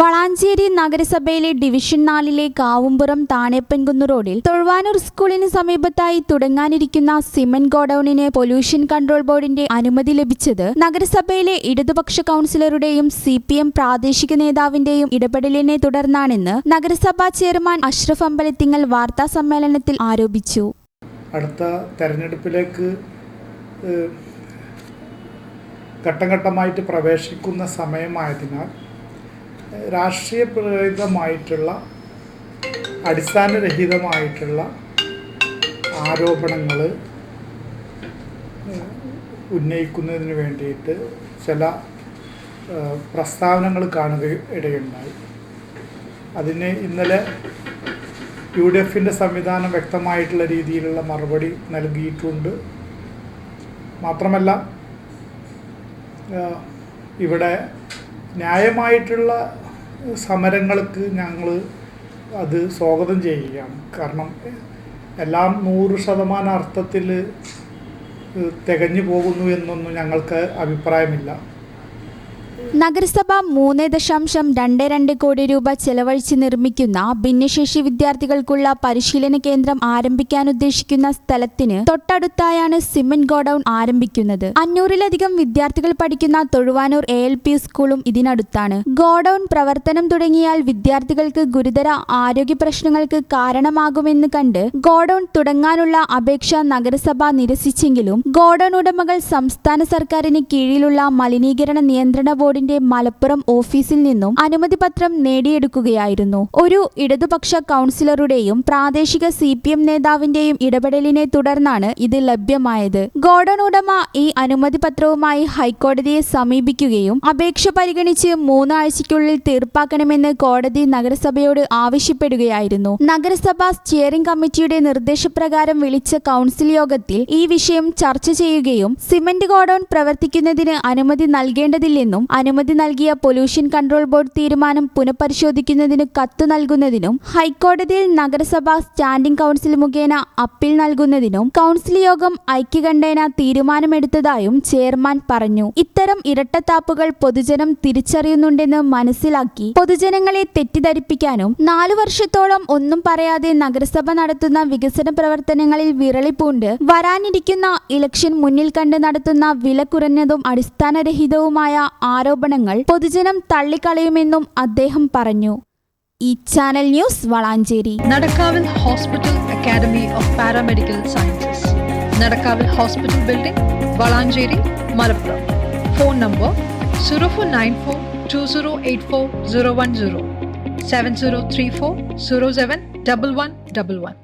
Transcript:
വളാഞ്ചേരി നഗരസഭയിലെ ഡിവിഷൻ നാലിലെ കാവുംപുറം താണേപ്പൻകുന്ന് റോഡിൽ തൊഴുവാനൂർ സ്കൂളിന് സമീപത്തായി തുടങ്ങാനിരിക്കുന്ന സിമന്റ് ഗോഡൌണിന് പൊല്യൂഷൻ കൺട്രോൾ ബോർഡിന്റെ അനുമതി ലഭിച്ചത് നഗരസഭയിലെ ഇടതുപക്ഷ കൌൺസിലറുടെയും സി പി എം പ്രാദേശിക നേതാവിന്റെയും ഇടപെടലിനെ തുടർന്നാണെന്ന് നഗരസഭാ ചെയർമാൻ അഷ്റഫ് അമ്പലത്തിങ്ങൽ വാർത്താ സമ്മേളനത്തിൽ ആരോപിച്ചു. അടുത്ത തെരഞ്ഞെടുപ്പിലേക്ക് ഘട്ടം ഘട്ടമായിട്ട് പ്രവേശിക്കുന്ന സമയമായതിനാൽ രാഷ്ട്രീയ പ്രേരിതമായിട്ടുള്ള അടിസ്ഥാനരഹിതമായിട്ടുള്ള ആരോപണങ്ങൾ ഉന്നയിക്കുന്നതിന് വേണ്ടിയിട്ട് ചില പ്രസ്താവനകൾ കാണുക ഇടയുണ്ടായി. അതിന് ഇന്നലെ യു ഡി എഫിന്റെ സംവിധാനം വ്യക്തമായിട്ടുള്ള രീതിയിലുള്ള മറുപടി നൽകിയിട്ടുണ്ട്. മാത്രമല്ല ഇവിടെ ന്യായമായിട്ടുള്ള സമരങ്ങൾക്ക് ഞങ്ങൾ അത് സ്വാഗതം ചെയ്യുകയാണ്. കാരണം എല്ലാം നൂറ് ശതമാനം അർത്ഥത്തിൽ തികഞ്ഞു പോകുന്നു എന്നൊന്നും ഞങ്ങൾക്ക് അഭിപ്രായമില്ല. നഗരസഭ മൂന്ന് ദശാംശം രണ്ട് രണ്ട് കോടി രൂപ ചെലവഴിച്ച് നിർമ്മിക്കുന്ന ഭിന്നശേഷി വിദ്യാർത്ഥികൾക്കുള്ള പരിശീലന കേന്ദ്രം ആരംഭിക്കാൻ ഉദ്ദേശിക്കുന്ന സ്ഥലത്തിന് തൊട്ടടുത്തായാണ് സിമന്റ് ഗോഡൌൺ ആരംഭിക്കുന്നത്. അഞ്ഞൂറിലധികം വിദ്യാർത്ഥികൾ പഠിക്കുന്ന തൊഴുവാനൂർ എ എൽ പി സ്കൂളും ഇതിനടുത്താണ്. ഗോഡൌൺ പ്രവർത്തനം തുടങ്ങിയാൽ വിദ്യാർത്ഥികൾക്ക് ഗുരുതര ആരോഗ്യ പ്രശ്നങ്ങൾക്ക് കാരണമാകുമെന്ന് കണ്ട് ഗോഡൌൺ തുടങ്ങാനുള്ള അപേക്ഷ നഗരസഭ നിരസിച്ചെങ്കിലും ഗോഡൌൺ ഉടമകൾ സംസ്ഥാന സർക്കാരിന് കീഴിലുള്ള മലിനീകരണ നിയന്ത്രണ ബോർഡിന്റെ മലപ്പുറം ഓഫീസിൽ നിന്നും അനുമതി പത്രം നേടിയെടുക്കുകയായിരുന്നു. ഒരു ഇടതുപക്ഷ കൗൺസിലറുടെയും പ്രാദേശിക സി പി എം നേതാവിന്റെയും ഇടപെടലിനെ തുടർന്നാണ് ഇത് ലഭ്യമായത്. ഗോഡൌൺ ഉടമ ഈ അനുമതി പത്രവുമായി ഹൈക്കോടതിയെ സമീപിക്കുകയും അപേക്ഷ പരിഗണിച്ച് മൂന്നാഴ്ചയ്ക്കുള്ളിൽ തീർപ്പാക്കണമെന്ന് കോടതി നഗരസഭയോട് ആവശ്യപ്പെടുകയായിരുന്നു. നഗരസഭ സ്റ്റിയറിംഗ് കമ്മിറ്റിയുടെ നിർദ്ദേശപ്രകാരം വിളിച്ച കൗൺസിൽ യോഗത്തിൽ ഈ വിഷയം ചർച്ച ചെയ്യുകയും സിമന്റ് ഗോഡൌൺ പ്രവർത്തിക്കുന്നതിന് അനുമതി നൽകേണ്ടതില്ലെന്നും അനുമതി നൽകിയ പൊല്യൂഷൻ കൺട്രോൾ ബോർഡ് തീരുമാനം പുനഃപരിശോധിക്കുന്നതിന് കത്ത് നൽകുന്നതിനും ഹൈക്കോടതിയിൽ നഗരസഭ സ്റ്റാൻഡിംഗ് കൗൺസിൽ മുഖേന അപ്പീൽ നൽകുന്നതിനും കൗൺസിൽ യോഗം ഐക്യകണ്ഠേന തീരുമാനമെടുത്തതായും ചെയർമാൻ പറഞ്ഞു. ഇത്തരം ഇരട്ടത്താപ്പുകൾ പൊതുജനം തിരിച്ചറിയുന്നുണ്ടെന്ന് മനസ്സിലാക്കി പൊതുജനങ്ങളെ തെറ്റിദ്ധരിപ്പിക്കാനും നാലു വർഷത്തോളം ഒന്നും പറയാതെ നഗരസഭ നടത്തുന്ന വികസന പ്രവർത്തനങ്ങളിൽ വിരളിപ്പൂണ്ട്. വരാനിരിക്കുന്ന ഇലക്ഷൻ മുന്നിൽ കണ്ട് നടത്തുന്ന വില കുറഞ്ഞതും അടിസ്ഥാനരഹിതവുമായ ആരോപണങ്ങൾ പൊതുജനം തള്ളിക്കളയുമെന്നും അദ്ദേഹം പറഞ്ഞു. ഈ channel news Valanchery. Nadakkavil hospital academy of paramedical sciences. Nadakkavil hospital building Valanchery Malappuram. Phone number zero four nine four two zero eight four zero one zero seven zero three four zero seven double one double one